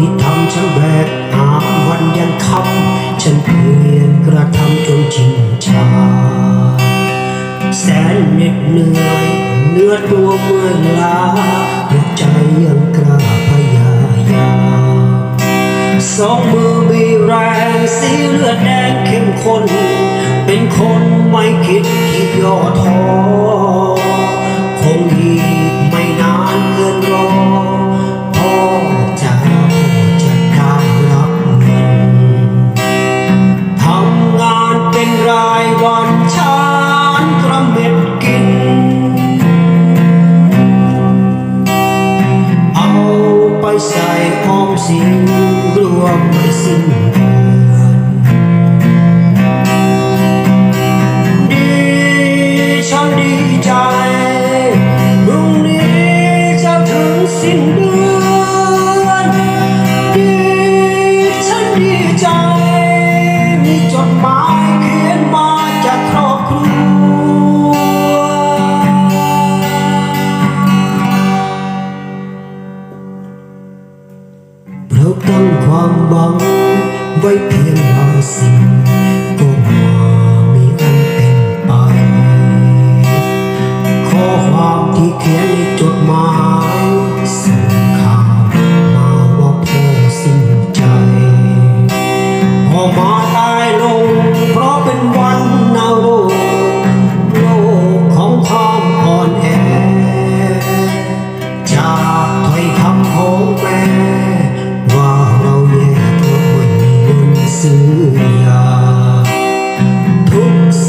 ที่ทำฉันแบกหามวันยันคำฉันเพียรกระทำจนชินชา แสนเหน็ดเหนื่อยเนื้อตัวเมื่อยล้าหัวใจยังกล้าพยายามสองมือมีแรงสีเลือดแดงเข้มข้นเป็นคนไม่คิดที่ย่อท้อ ออมสิน ตั้งความ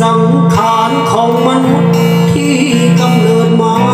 สังขารของมนุษย์ที่กำเนิดมา